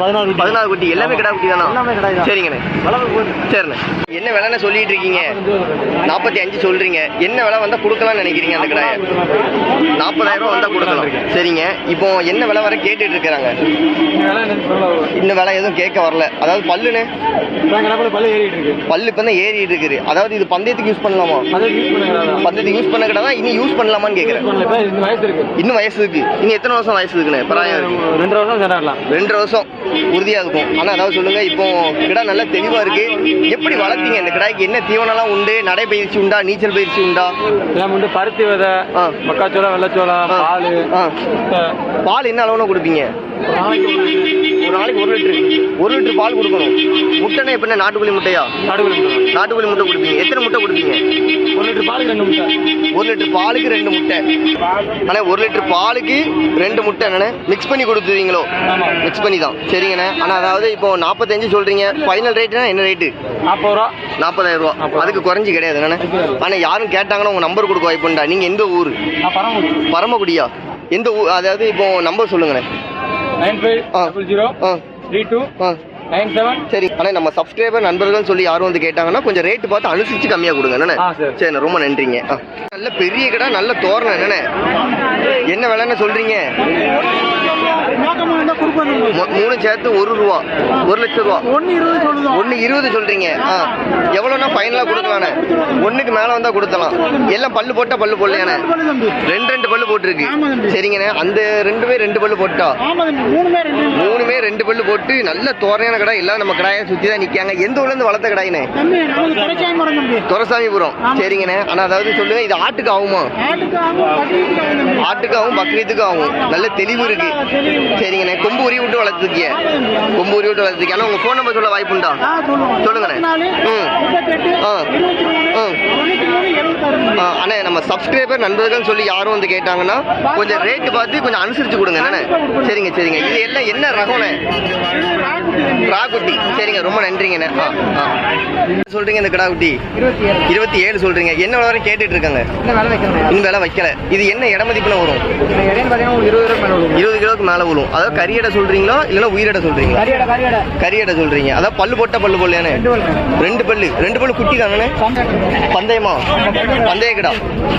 பதினாறு குட்டி. எல்லாமே கிடா குட்டி தானா. சரிங்கண்ணே. சரிண்ணே. என்ன விலைன்னு சொல்லிட்டு இருக்கீங்க? நாற்பத்தி அஞ்சு சொல்றீங்க. என்ன விலை வந்தா கொடுக்கலாம்னு நினைக்கிறீங்க அந்த கடாயை? நாற்பதாயிரம் ரூபா வந்தா கொடுக்கலாம். சரிங்க. இப்போ என்ன விலை வர கேட்டுட்டு இருக்கிறாங்க. இன்னும் விலை எதுவும் கேட்க வரல. அதாவது பல்லுன்னு? பல்லு இப்போ தான் ஏறிட்டு இருக்குது. அதாவது இது பந்தயத்துக்கு யூஸ் பண்ணலாமா. பந்தயத்துக்கு யூஸ் பண்ண கடை தான் இனி யூஸ் பண்ணலாமான்னு கேட்குறேன். இன்னும் வயசு இருக்கு. இன்னும் எத்தனை வருஷம் வயசு இருக்குண்ணே? பிராயம் இருக்கு ரெண்டு வருஷம் சென்றாடலாம் ரெண்டு வருஷம். உறுதியா இருக்கும். ஆனா அதாவது சொல்லுங்க இப்போ கிடா நல்லா தெளிவா இருக்கு. எப்படி வளர்த்தீங்க இந்த கிடாய்க்கு? என்ன தீவனம்லாம் உண்டு? நடைப்பயிற்சி உண்டா? நீச்சல் பயிற்சி உண்டா? எல்லாம் வந்து பருத்தி விதை. மக்காச்சோளம் வெள்ளச்சோளம். பால். பால் என்ன அளவுன்னு கொடுப்பீங்க? ஒரு நாளைக்கு ஒரு லிட்டரு ஒரு லிட்டர் பால் கொடுக்கணும். முட்டைனா எப்படின்னா நாட்டுக்கோழி முட்டையா? நடுவில் நாட்டுக்கோழி முட்டை. கொடுப்பீங்க. எத்தனை முட்டை கொடுப்பீங்க? ஒரு லிட்டர் பாலுக்கு ரெண்டு முட்டை. ஒரு லிட்டர் பாலுக்கு ரெண்டு முட்டை. அண்ணே ஒரு லிட்டர் பாலுக்கு ரெண்டு முட்டை என்னண்ணே மிக்ஸ் பண்ணி கொடுத்துருவீங்களோ. மிக்ஸ் பண்ணி தான். சரிங்கண்ணே. ஆனால் அதாவது இப்போ நாற்பத்தஞ்சு சொல்றீங்க. ஃபைனல் ரேட்டுனா என்ன ரேட்டு நாற்பது ரூபா. நாற்பதாயிரம் ரூபா. அதுக்கு குறைஞ்சி கிடையாது என்னண்ணே ஆனால் யாரும் கேட்டாங்கன்னா உங்கள் நம்பர் கொடுக்க வாய்ப்புண்டா நீங்கள் எந்த ஊர்? பரமக்குடியா? எந்த ஊர் அதாவது இப்போ நம்பர் சொல்லுங்கண்ணே. நைன் ஃபைவ் ஆ. டபுள் ஜீரோ ஆ. த்ரீ டூ ஆ. Nine seven. சரி ஆனால் நம்ம சப்ஸ்கிரைபர் நண்பர்கள் சொல்லி யாரும் வந்து கேட்டாங்கன்னா கொஞ்சம் ரேட்டு பார்த்து அனுசரிச்சு கம்மியாக கொடுங்க என்னண்ணே சரிண்ணே ரொம்ப நன்றிங்க. ஆ. நல்ல பெரிய கடை நல்ல தோரணம் என்னண்ணே என்ன விலைன்னு சொல்றீங்க? மூ- மூணு சேர்த்து ஒரு ரூபா ஒரு லட்சம் ரூபா. ஒன்று இருபது சொல்றீங்க. ஆ. எவ்வளோனா ஃபைனலாக கொடுக்கலாண்ணே ஒன்றுக்கு மேலே வந்தால் கொடுத்தலாம். எல்லாம் பல்லு போட்டா பல்லு போடலையாண்ணே ரெண்டு ரெண்டு பல்லு போட்டிருக்கு. சரிங்கண்ணே. அந்த ரெண்டுமே ரெண்டு பல்லு போட்டா? மூணுமே ரெண்டு பல்லு போட்டு நல்ல தோரணையான கடை எல்லாம் நம்ம கடாயை சுற்றி தான் நிற்காங்க எந்த ஊர்லேருந்து வளர்த்த கடாயினே? துரசாமிபுரம் சரிங்கண்ணே. ஆனால் அதாவது சொல்லுங்க இது ஆட்டுக்கு ஆகுமா? ஆட்டுக்கு ஆகும் பக்ரீத்துக்கு ஆகும். நல்ல தெளிவு இருக்கு. கொம்பு உரி விட்டு வளர்த்துருக்கீங்க கொம்பு உரி விட்டு வளர்த்துருக்கீங்க ஆனால் உங்கள் ஃபோன் நம்பர் சொல்ல வாய்ப்புண்டா? சொல்லுங்கண்ணே ம். ஆ. ம். ஆ, அண்ணே நம்ம சப்ஸ்கிரைபர் நண்பர்கள் சொல்லி யாரும் வந்து கேட்டாங்கன்னா கொஞ்சம் ரேட்டு பார்த்து கொஞ்சம் அனுசரிச்சு கொடுங்க என்னண்ணே சரிங்க சரிங்க. இது எல்லாம் என்ன ரகம்ண்ணே? ராகுட்டி. சரிங்க ரொம்ப நன்றிங்கண்ணே ஆ ஆ. என்ன சொல்றீங்க இந்த கிடாக்குட்டி இருபத்தி ஏழு. சொல்றீங்க. என்ன விலை கேட்டுட்டு இருக்காங்க? இன்னும் விலை வைக்கல. இது என்ன இட மதிப்புல வரும்? இருபது கிலோக்கு மேல விழும் அதாவது கரியடை சொல்றீங்களா? இல்லைன்னா உயிரிடை சொல்றீங்களா? கரியடை சொல்றீங்க. அதாவது பல்லு போட்ட பல்லு போடலையானே ரெண்டு பல்லு. ரெண்டு பல்லு. குட்டி தானே? பந்தயமா. பந்தய கிடா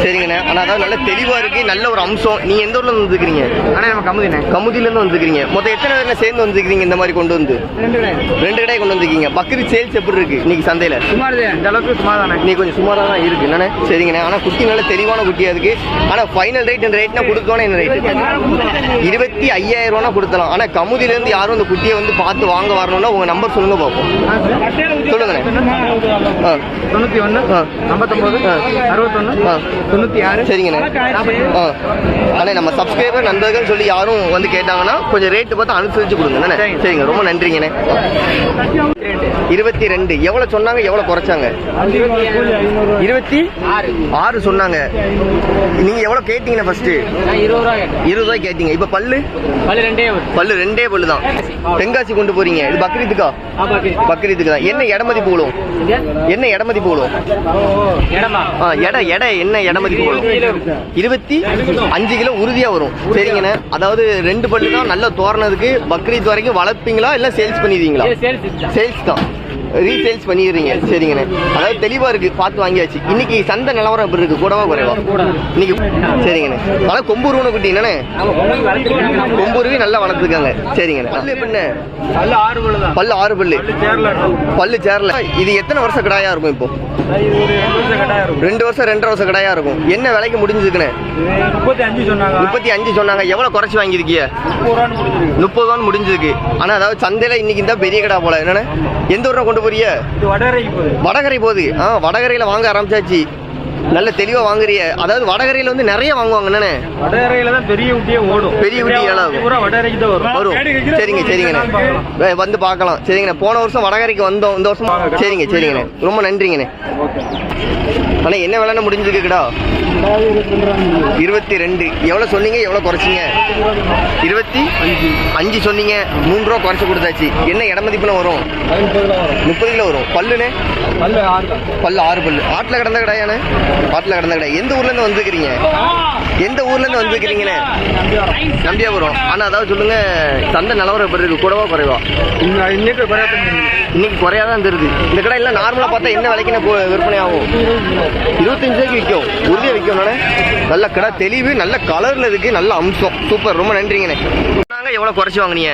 சரிங்கண்ணே. ஆனா அதாவது நல்ல தெளிவா இருக்கு. நல்ல ஒரு அம்சம். நீங்க எந்த ஊர்ல இருந்து வந்துருக்கீங்க ஆனால் நம்ம கமுதினே கமுதில இருந்து வந்துருக்கீங்க மொத்தம் எத்தனை பேர் சேர்ந்து வந்துருக்கீங்க இந்த மாதிரி கொண்டு வந்து? ரெண்டு கடை. ரெண்டு கடையை கொண்டு வந்திருக்கீங்க. பக்ரீத் சேல்ஸ் எப்படி இருக்கு இன்னைக்கு சந்தையில? சுமார் இந்த அளவுக்கு சுமார் தானே நீ கொஞ்சம் சுமாராக தான் இருக்கு. என்னண்ணே? சரிங்கண்ணே. ஆனால் குட்டி நல்ல தெளிவான குட்டியா இருக்கு. ஆனால் ஃபைனல் ரேட் இந்த ரேட்னா கொடுக்கணும் என்ன ரேட் இருபத்தி ஐயாயிரம் ரூபா கொடுத்தலாம். ஆனால் கமுதிலேருந்து யாரும் இந்த குட்டியை வந்து பார்த்து வாங்க வரணும்னா உங்க நம்பர் சொல்லுங்க பார்ப்போம். சொல்லுங்கண்ணே. ஆ. தொண்ணூற்றி ஒன்று. ஐம்பத்தொம்போது. அறுபத்தொன்று. தொண்ணூற்றி ஆறு சரிங்கண்ணே. ஆ. அண்ணே நம்ம சப்ஸ்கிரைபர் நண்பர்கள் சொல்லி யாரும் வந்து கேட்டாங்கன்னா கொஞ்சம் ரேட்டு பார்த்து அனுசரிச்சு கொடுங்க அண்ணே சரிங்க. ரொம்ப நன்றிங்கண்ணே. இருபத்தி ரெண்டு. எவ்வளோ சொன்னாங்க எவ்வளோ குறைச்சாங்க? இருபத்தி ஆறு சொன்னாங்க. நீங்க எவ்வளவு கேட்டீங்க ஃபர்ஸ்ட் நான் இருபது ரூபா ரூபாய் கேட்டீங்க. இப்ப பல்லு? பல்லு ரெண்டே பல்லு ரெண்டே பல்லு தான். தென்காசி கொண்டு போறீங்க. இது பக்ரீத்துக்கா? பக்ரீத்துக்கு தான். என்ன இடமதி போலும்? என்ன இடமதி போலும்? எடை எடை. என்ன இடமதி போலும்? இருபத்தி அஞ்சு கிலோ உறுதியா வரும். சரிங்கண்ணே. அதாவது ரெண்டு பல்லு தான் நல்ல தோரணதுக்கு பக்ரீத் வரைக்கும் வளர்ப்பீங்களா இல்ல சேல்ஸ் பண்ணிடுவீங்களா? சேல்ஸ் தான். ரீசேல்ஸ் பண்ணிடுறீங்க. சரிங்கண்ணே. அதாவது தெளிவா இருக்கு. பார்த்து வாங்கியாச்சு. இன்னைக்கு சந்தை நிலவரம் எப்படி இருக்கு? கூடவா குறைவா? இன்னைக்கு சரிங்கண்ணே. அதான் கொம்பூர்வன குட்டி என்னண்ணே? கொம்பூர்வி நல்லா வளர்த்துருக்காங்க. சரிங்கண்ணே. பல்லு எப்படிண்ணே? பல்லு ஆறு பல்லு தான் பல்லு ஆறு பல்லு. சேர்ல. பல்லு சேரல. இது எத்தனை வருஷம் கிடாயா இருக்கும் இப்போ? ரெண்டு வருஷம் ரெண்டரை வருஷம் கிடாயா இருக்கும். என்ன விலைக்கு முடிஞ்சுதுக்குண்ணே இது முப்பத்தி அஞ்சு சொன்னாங்க. முப்பத்தி அஞ்சு சொன்னாங்க. எவ்வளவு குறைச்சு வாங்கியிருக்கீங்க முப்பது ரூபான்னு முடிஞ்சிருக்கு. முப்பது ரூபான்னு முடிஞ்சிருக்கு. ஆனா அதாவது சந்தையில இன்னைக்கு தான் பெரிய கடை போல. என்னண்ணே எந்த ஊர்ல கொண்டு போறீங்க? இது வடகரைக்கு போகுது. வடகரை போகுது. ஆ வடகரையில வாங்க ஆரம்பிச்சாச்சு. நல்ல தெளிவா வாங்குறிய. அதாவது வடகரையில வந்து நிறைய வாங்குவாங்க என்னண்ணே? வடகரையில தான் பெரிய ஊட்டியே ஓடும். பெரிய ஊட்டி இருக்கும். பூரா வடகரைக்கு தான் வரும். வரும். சரிங்க சரிங்கண்ணே. வந்து பார்க்கலாம். சரிங்கண்ணே. போன வருஷம் வடகரைக்கு வந்தோம். இந்த வருஷம் சரிங்க சரிங்கண்ணே. ரொம்ப நன்றிங்கண்ணே. அண்ணா என்ன விலைன்னு முடிஞ்சிருக்குடா இருபத்தி ரெண்டு. எவ்வளோ சொன்னீங்க? எவ்வளோ குறைச்சிங்க? இருபத்தி அஞ்சு சொன்னீங்க. மூணு ரூபா குறைச்சி கொடுத்தாச்சு. என்ன இட மதிப்புல வரும்? முப்பது கிலோ வரும். பல்லுண்ணே? பல்லு ஆறு பல்லு ஆறு பல்லு. ஆட்டில் கிடந்த கடையாண்ணே? பாட்டில் கடந்த கடை. எந்த ஊர்ல இருந்து வந்துருக்கிறீங்க? எந்த ஊர்ல இருந்து வந்துருக்கிறீங்கண்ணே நம்பியாபுரம். ஆனா அதாவது சொல்லுங்க சந்தை நிலவரம் எப்படி இருக்கு? கூடவா குறைவா? இன்னைக்கு குறையாது இன்னைக்கு குறையா தான் தருது இந்த கடை எல்லாம் நார்மலா பார்த்தா என்ன விலைக்குன்னு விற்பனை ஆகும்? இருபத்தஞ்சு ரூபாய்க்கு விற்கும். உறுதியாக விற்கும் நல்ல கடை தெளிவு நல்ல கலர்ல இருக்கு நல்ல அம்சம். சூப்பர். ரொம்ப நன்றிங்கண்ணே. நாங்க எவ்வளவு குறைச்சி வாங்கினீங்க?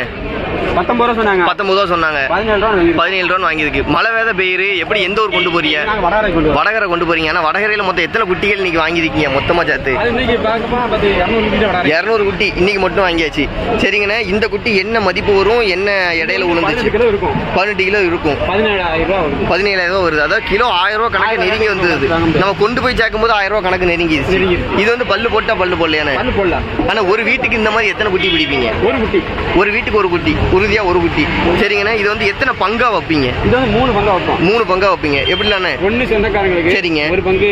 பத்தொன்பது ரூபா சொன்னாங்க. பத்தொன்பது ரூபா சொன்னாங்க. பதினேழு ரூபா வாங்கியிருக்கு. மழை வேத பெயரு எப்படி எந்த ஊர் கொண்டு போறீங்க? வடகரை கொண்டு போறீங்க. ஆனா வடகரையில மொத்தம் எத்தனை குட்டிகள் இன்னைக்கு வாங்கியிருக்கீங்க? மொத்தமா சேர்த்து. இரநூறு கிட்ட இன்னைக்கு மட்டும் வாங்கியாச்சு. சரிங்கண்ணே. இந்த குட்டி என்ன மதிப்பு வரும்? என்ன இடையில பதினெட்டு கிலோ இருக்கும். பதினெட்டு கிலோ இருக்கும். பதினேழாயிரம் ரூபா வருது. அதாவது கிலோ ஆயிரம் ரூபா கணக்கு நெருங்கி வந்தது. நம்ம கொண்டு போய் சேர்க்கும் போது ஆயிரம் ரூபா கணக்கு நெருங்கிடுச்சு. இது வந்து பல்லு போட்டா பல்லு போடலையானே ஆனா ஒரு வீட்டுக்கு இந்த மாதிரி எத்தனை குட்டி பிடிப்பீங்க? ஒரு குட்டி. ஒரு வீட்டுக்கு ஒரு குட்டி. உறுதியா ஒரு குட்டி. சரிங்கண்ணே இது வந்து எத்தனை பங்கா வைப்பீங்க? இது வந்து மூணு பங்கா வைப்போம். மூணு பங்கா வைப்பீங்க. எப்படிலாண்ணே? ஒன்னு சொந்தக்காரங்களுக்கு சரிங்க. ஒரு பங்கு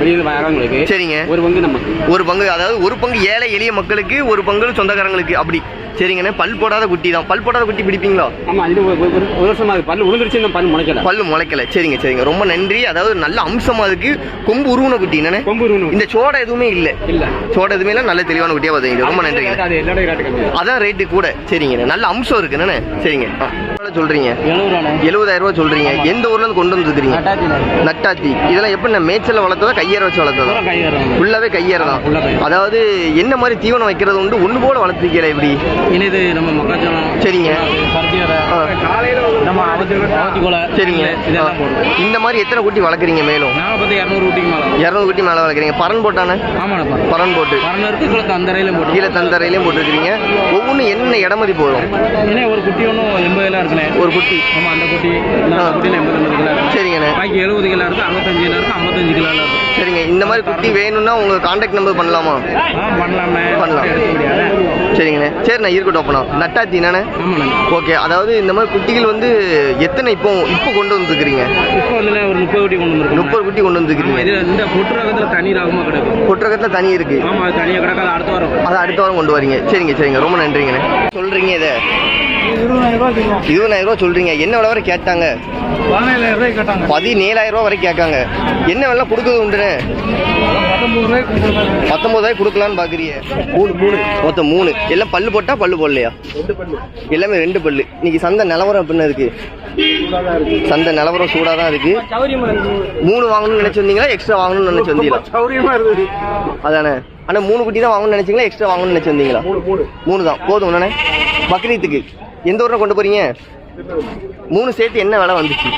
வெளியில வரவங்களுக்கு சரிங்க. ஒரு பங்கு நமக்கு. ஒரு பங்கு அதாவது ஒரு பங்கு ஏழை எளிய மக்களுக்கு ஒரு பங்கு சொந்தக்காரங்களுக்கு அப்படி. சரிங்கண்ணே பல் போடாத குட்டி தான். பல் போடாத குட்டி பிடிப்பீங்களா? ஆமா இது ஒரு வருஷமா விழுந்துருச்சு இந்த பல்லு முளைக்கல. பல்லு முளைக்கல. சரிங்க சரிங்க. ரொம்ப நன்றி. அதாவது நல்ல அம்சமா இருக்கு கொம்பு உருவன குட்டி என்னண்ணே? கொம்பு இருக்கணும். இந்த சோடை எதுவுமே இல்ல. இல்ல. சோடை எதுவுமே இல்ல. நல்ல தெளிவான குட்டியா பார்த்தீங்க ரொம்ப கம்மி அதான் ரேட்டு கூட. சரிங்க நல்ல அம்சம் இருக்கு. என்னண்ணே? சரிங்க. சொல்றீங்க? எழுபதாயிரம் ரூபாய் சொல்றீங்க. எந்த ஊர்ல இருந்து கொண்டு வந்துருக்கீங்க நட்டாத்தி இதெல்லாம் எப்படி மேய்ச்சல வளர்த்ததா கையேற வச்சு வளர்த்ததா? ஃபுல்லாவே கையேற தான். அதாவது என்ன மாதிரி தீவனம் வைக்கிறது உண்டு? ஒண்ணு போல வளர்த்துக்கல இப்படி? இது நம்ம மக்காச்சோளம் சரிங்க. பருத்தியோட ஆ. நம்ம கொலை சரிங்க. இதெல்லாம் ஆ. போடுறோம் இந்த மாதிரி எத்தனை குட்டி வளர்க்குறீங்க மேலும்? நாம பத்தி இரநூறு ஊட்டிக்கு மேலே இரநூறு குட்டி மேல வளர்க்குறீங்க. பரன் போட்டானே? ஆமாண்ணா பரன். போட்டு. பரன் இருக்கு குளத்து அந்த ரயிலும் போட்டு கீழே தந்தரையிலையும் போட்டுருக்கீங்க ஒவ்வொன்றும் என்ன இடமதி போடும்? ஏன்னா ஒரு குட்டி ஒன்றும் எண்பது கிலோ இருக்குண்ணே. ஒரு குட்டி. ஆமா அந்த குட்டி குட்டியில் எண்பது எண்பது கிலோ சரிங்கண்ணே. பாக்கி எழுபது கிலோ இருக்கு அறுபத்தஞ்சு கிலோ இருக்கு ஐம்பத்தஞ்சு கிலோ இருக்கு. சரிங்க. இந்த மாதிரி குட்டி வேணும்னா உங்க கான்டாக்ட் நம்பர் பண்ணலாமா? பண்ணலாம்ண்ணே. பண்ணலாம். சரிங்கண்ணே. சரிண்ணே இருக்கட்டும் அப்பனா. நட்டாத்தி என்னண்ணே? ஓகே அதாவது இந்த மாதிரி குட்டிகள் வந்து எத்தனை இப்போ இப்போ கொண்டு வந்துருக்கிறீங்க? இப்போ வந்து ஒரு முப்பது குட்டி கொண்டு வந்துருக்கோம். முப்பது குட்டி கொண்டு வந்துருக்கிறீங்க. இந்த பொட்டு ரகத்துல தனி ரகமா கிடக்கும் கொட்டுறகத்துல தனி இருக்கு. ஆமா அது தனியா கிடக்காது அடுத்த வாரம். அதை அடுத்த வாரம் கொண்டு வரீங்க. சரிங்க சரிங்க. ரொம்ப நன்றிங்கண்ணே. சொல்றீங்க இதை. இருபதாயிரம் ரூபா சொல்றீங்க. என்ன விலை வரை கேட்டாங்க? பதினேழாயிரம் ரூபாய் கேட்டாங்க. பதினேழாயிரம் ரூபா வரைக்கும் கேட்காங்க. என்ன விலை கொடுக்குறது உண்டுண்ணே? பத்தொன்பது ரூபாய் கொடுக்கலான்னு பாக்குறீங்க. மூணு மூணு. மொத்தம் மூணு. எல்லாம் பல்லு போட்டா பல்லு போடலையா? எல்லாமே ரெண்டு பல்லு. இன்னைக்கு சந்தை நிலவரம் எப்படின்னு இருக்கு? சந்தை நிலவரம் சூடா தான் இருக்கு. மூணு வாங்கணும்னு நினைச்சு வந்தீங்களா எக்ஸ்ட்ரா வாங்கணும்னு நினைச்சு வந்தீங்களா? சௌரியமா இருக்குது அதானே. ஆனா மூணு குட்டி தான் வாங்கணும்னு நினைச்சீங்களா எக்ஸ்ட்ரா வாங்கணும்னு நினைச்சு வந்தீங்களா? மூணு தான். போதும் அண்ணே பக்ரீத்துக்கு. எந்த ஊரில் கொண்டு போறீங்க? மூணு சேர்த்து என்ன விலை வந்துச்சு?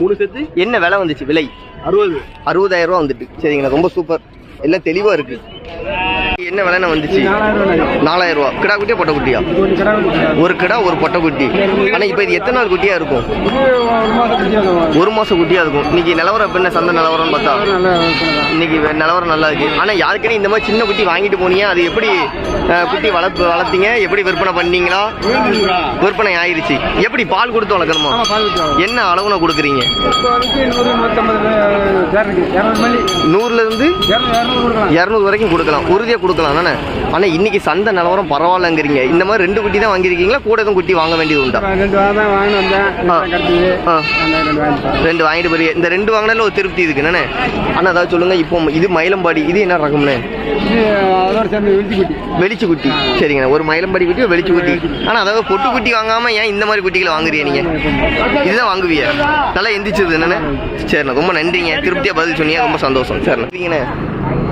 மூணு சேர்த்து? என்ன விலை வந்துச்சு? விலை. அறுபது. அறுபதாயிரம் ரூபா வந்துட்டு. சரிங்கண்ணா ரொம்ப சூப்பர் எல்லாம் தெளிவா இருக்கு. என்ன விலைண்ணா வந்துச்சு? நாலாயிரம் ரூபா கிடா குட்டியா பொட்டை குட்டியா. ஒரு கிடா ஒரு பொட்டை குட்டி. ஆனா இப்போ இது எத்தனை நாள் குட்டியா இருக்கும்? ஒரு மாசம் குட்டியா இருக்கும். இன்னைக்கு நிலவரம் என்ன சந்தை நிலவரம்னு பார்த்தா. இன்னைக்கு நிலவரம் நல்லா இருக்கு. ஆனா யாருக்கே இந்த மாதிரி சின்ன குட்டி வாங்கிட்டு போனீங்க? அது எப்படி குட்டி வளர்ப்பு வளர்த்தீங்க? எப்படி விற்பனை பண்ணீங்களா? விற்பனை ஆயிருச்சு. எப்படி பால் கொடுத்து வளர்க்கணுமா. என்ன அளவுன கொடுக்குறீங்க. நூறுல இருந்து இருநூறு, இருநூறு கொடுக்கலாம். வரைக்கும் கொடுக்கலாம். கொடுக்கலாம். தானே ஆனா இன்னைக்கு சந்தை நிலவரம் பரவாயில்லங்கிறீங்க. இந்த மாதிரி ரெண்டு குட்டி தான் வாங்கியிருக்கீங்களா? கூட எதுவும் குட்டி வாங்க வேண்டியது உண்டா? ரெண்டு வாங்கிட்டு போறீங்க. இந்த ரெண்டு வாங்கினால ஒரு திருப்தி இருக்கு. என்னண்ணே ஆனா அதாவது சொல்லுங்க. இப்போ இது மயிலம்பாடி இது என்ன குட்டி. வெளிச்சு குட்டி சரிங்கண்ணா. ஒரு மயிலம்பாடி குட்டி வெளிச்சு குட்டி ஆனா அதாவது பொட்டு குட்டி வாங்காம ஏன் இந்த மாதிரி குட்டிகளை வாங்குறீங்க நீங்க? இதுதான் வாங்குவீங்க நல்லா எந்திரிச்சது என்னண்ணே சரிண்ணா. ரொம்ப நன்றிங்க. திருப்தியா பதில் சொன்னீங்க. ரொம்ப சந்தோஷம். சரிண்ணா.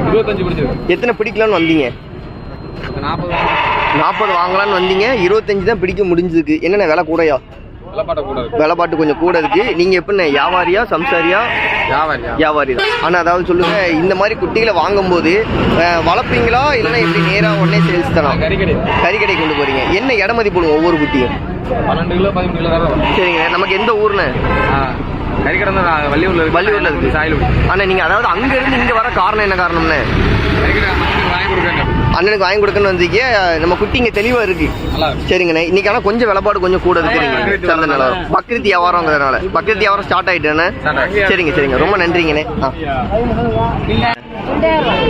இருபத்தஞ்சு பிடிச்சது. எத்தனை பிடிக்கலாம்னு வந்தீங்க? நாற்பது நாற்பது வாங்கலாம்னு வந்தீங்க. இருபத்தஞ்சு தான் பிடிக்க முடிஞ்சதுக்கு என்னென்ன விலை கூடயா? விலைப்பாட்டக்கூடாது. விலை பாட்டு கொஞ்சம் கூட இருக்கு. நீங்க எப்படிண்ணே? வியாபாரியா சம்சாரியா? வியாபாரி தான். ஆனா அதாவது சொல்லுங்க. இந்த மாதிரி குட்டிகளை வாங்கும்போது அஹ், வளர்ப்பீங்களா? இல்லைன்னா எப்படி நேரா உடனே சேல்ஸ் தானா? கறிக்கடை. கொண்டு போறீங்க. என்ன இடமதி போடுவோம் ஒவ்வொரு குட்டியும்? பன்னெண்டு கிலோ பதிமூணு கிலோ. சரிங்க. நமக்கு எந்த ஊர்னு. கறிக்கடை தான் நான் வள்ளியூர்ல இருக்கு. வள்ளியூர்ல இருக்கு. சாயல்குடி. ஆனா நீங்க அதாவது அங்க இருந்து இங்க வர காரணம் என்ன காரணம்னு. அண்ணனுக்கு வாங்கி கொடுக்கன்னு வந்தீங்க. நம்ம குட்டி இங்க தெளிவா இருக்கு. சரிங்கண்ணே இன்னைக்கு ஆனா கொஞ்சம் விலைப்பாடு கொஞ்சம் கூட பக்ரீத் இருக்குறீங்க சந்தை. நிலவரம் பக்ரீத் வியாபாரங்கிறதுனால. பக்ரீத் வியாபாரம் ஸ்டார்ட் ஆயிட்டுண்ணே. சரிங்க சரிங்க. ரொம்ப நன்றிங்கண்ணே. ஆ.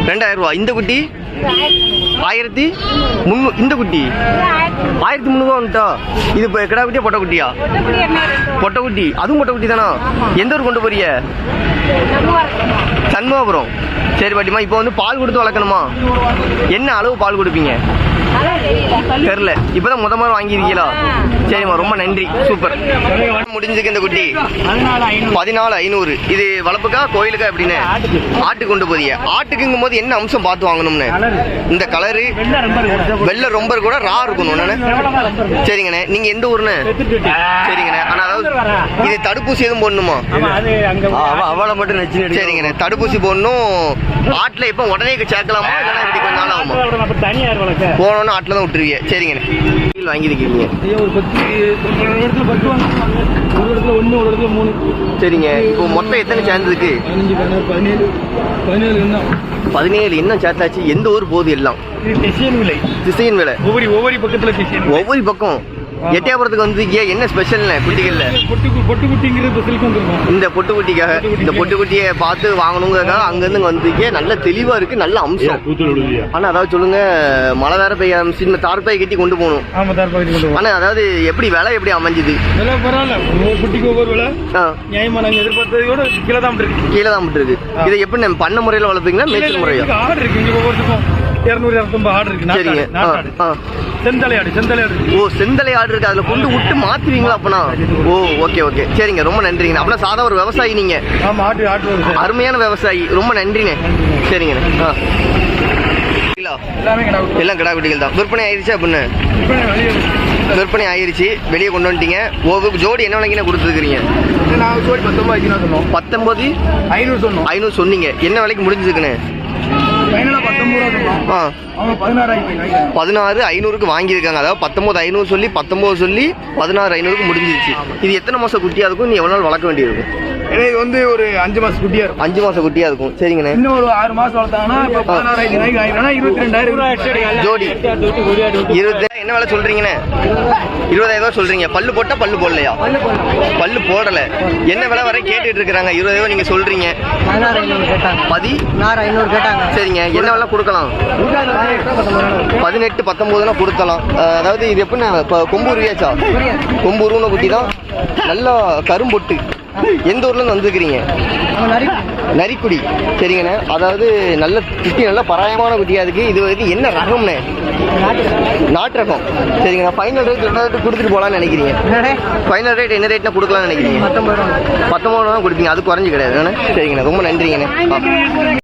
ரெண்டாயிரம் ரூபா இந்த குட்டி? ஆயிரத்தி முந்நூ இந்த குட்டி? ஆயிரத்தி முந்நூறுவா வந்துட்டா. இது இப்போ கிடா குட்டியா பொட்டை குட்டியா? பொட்டை குட்டி. அதுவும் பொட்டை குட்டி தானா? எந்த ஊர் கொண்டு போறிய சண்முகாபுரம். சரி பாட்டிமா இப்போ வந்து பால் கொடுத்து வளர்க்கணுமா? என்ன அளவு பால் கொடுப்பீங்க? தெரில இப்பதான் முத மாதிரி வாங்கியிருக்கீங்களா சரிம்மா ரொம்ப நன்றி. சூப்பர். முடிஞ்சுக்கு இந்த குட்டி. பதினாலு ஐநூறு. இது வளர்ப்புக்கா கோயிலுக்கா எப்படின்னு? ஆட்டுக்கு கொண்டு போதிய? ஆட்டுக்குங்கும் போது என்ன அம்சம் பார்த்து வாங்கணும்னு? இந்த கலரு வெள்ளை ரொம்ப கூட ரா இருக்கணும்? சரிங்கண்ணே. நீங்க எந்த ஊர்னு சரிங்கண்ணே. ஆனா அதாவது இது தடுப்பூசி எதுவும் போடணுமா? அவளை மட்டும் சரிங்கண்ணே. தடுப்பூசி போடணும். ஆட்டுல எப்போ உடனே சேர்க்கலாமா? இல்லைன்னா இப்படி கொஞ்ச நாள் ஆகுமா? தனியார் போனோன்னு ஆட்டில் தான் விட்டுருவீங்க சரிங்கண்ணே. வீல் வாங்கியிருக்கீங்க. ஒரு பத்து ஒரு இடத்துல பத்து வாங்க ஒரு இடத்துல ஒன்று ஒரு இடத்துல மூணு. சரிங்க. இப்போ மொத்தம் எத்தனை சேர்ந்ததுக்கு பதினஞ்சு பதினாறு பதினேழு. பதினேழு இன்னும் பதினேழு இன்னும் சேர்த்தாச்சு. எந்த ஊர் போகுது எல்லாம்? இது டெசியன் விலை. திசையின் வேலை. ஒவ்வொரு ஒவ்வொரு பக்கத்தில் ஒவ்வொரு பக்கம். எட்டயபுரத்துக்கு வந்திருக்கீங்க என்ன ஸ்பெஷல்ண்ண குட்டிகள்ல. பொட்டு பொட்டு குட்டிங்கிறது இந்த பொட்டு குட்டிக்காக இந்த பொட்டு குட்டியை பார்த்து வாங்கணுங்கிறதுக்காக அங்கேருந்து இங்க வந்திருக்கீங்க நல்ல தெளிவா இருக்கு நல்ல அம்சம். ஆனா அதாவது சொல்லுங்க மழை வேற பெய்ய ஆரம்பிச்சு தார்பாய் கட்டி கொண்டு போகணும். ஆமாம் தார் பகுதி கொண்டு ஆனா அதாவது எப்படி விலை எப்படி அமைஞ்சுது? விலை பரவாயில்ல. ஒவ்வொரு குட்டிக்கு ஒவ்வொரு விலை. ஆ, நியாயமா நாங்கள் எதிர்பார்த்ததை விட கீழே தான் இருக்கு கீழே தான் விட்டுருக்கு. இதை எப்படி நம்ம பண்ண முறையில் வளர்ப்பீங்களா மேய்ச்சல் முறையா? ஆடு இருக்கு இங்க ஒவ்வொருத்துக்கும். இரநூறு இரநூத்தம்பது ஆடு இருக்கு. சரிங்க. நாட்டாடு செந்தலை ஆடு செந்தலை ஆடு. ஓ செந்தலை ஆடு இருக்கு. அதுல கொண்டு விட்டு மாத்துவீங்களா அப்பனா? ஓ ஓகே ஓகே. சரிங்க. ரொம்ப நன்றிங்க. அப்பனா சாதா ஒரு விவசாயி நீங்க. ஆமா ஆட்டு ஆட்டு வருது சார். அருமையான விவசாயி. ரொம்ப நன்றிண்ணே சரிங்கண்ணே. ஆ. எல்லாமே கிடா குட்டிகள். தான். விற்பனை ஆயிடுச்சு அப்படின்னு? விற்பனை ஆயிருச்சு. வெளியே கொண்டு வந்துட்டீங்க. ஒவ்வொரு ஜோடி என்ன விலைக்குன்னு கொடுத்துருக்கீங்க நான் ஜோடி பத்தொன்பது தான் சொன்னோம். பத்தொன்பது? ஐநூறு சொன்னோம். ஐநூறு சொன்னீங்க. என்ன விலைக்கு முடிஞ்சுதுக்குண்ணே பத்தொம்பது ரூபா பதினாறு ஐநூறுக்கு வாங்கியிருக்காங்க. அதாவது பத்தொன்பது ஐநூறு சொல்லி பத்தொன்பது சொல்லி பதினாறு ஐநூறுக்கு முடிஞ்சிருச்சு. இது எத்தனை மாசம் குட்டியா இருக்கும்? நீ எவ்வளவு நாள் வளர்க்க வேண்டியிருக்கும்? இது வந்து ஒரு அஞ்சு மாசம் குட்டியா இருக்கும். அஞ்சு மாசம் குட்டியா இருக்கும். சரிங்கண்ணே. இன்னும் ஒரு ஆறு மாசம் வளர்த்தாங்கன்னா இப்போ வாங்கினா இருபத்தி ரெண்டாயிரம் ஜோடி. இருபத்தி என்ன விலை சொல்றீங்கண்ணே? இருபதாயிரம் ரூபாய் சொல்றீங்க. பல்லு போட்டா பல்லு போடலையா? பல்லு போடல. என்ன விலை வரை கேட்டுட்டு இருக்கிறாங்க? இருபதாயிரம் நீங்க சொல்றீங்க. பதினாறு ஐநூறு கேட்டாங்க. சரிங்க. என்ன விலை கொடுக்கலாம். பதினெட்டு பத்தொன்பதுனா கொடுத்தலாம் அதாவது இது எப்படின்னா இப்போ கொம்பூர் வியாச்சா கொம்பூர்னு குட்டி தான். நல்லா கரும்பொட்டு. எந்த ஊர்ல இருந்து வந்துருக்கிறீங்க? நரிக்குடி. சரிங்கண்ணே. அதாவது நல்ல குட்டி நல்ல பராயமான குட்டியா இருக்கு இது வந்து என்ன ரகம்ண்ணே? நாட்டு ரகம் சரிங்கண்ணா. ஃபைனல் ரேட் என்ன ரேட் கொடுத்துட்டு போகலான்னு நினைக்கிறீங்க. ஃபைனல் ரேட் என்ன ரேட்னா கொடுக்கலாம்னு நினைக்கிறீங்க? பத்தொம்பது ரூபா கொடுப்பீங்க. அது குறைஞ்சு கிடையாது சரிங்கண்ணா. ரொம்ப நன்றிங்கண்ணே.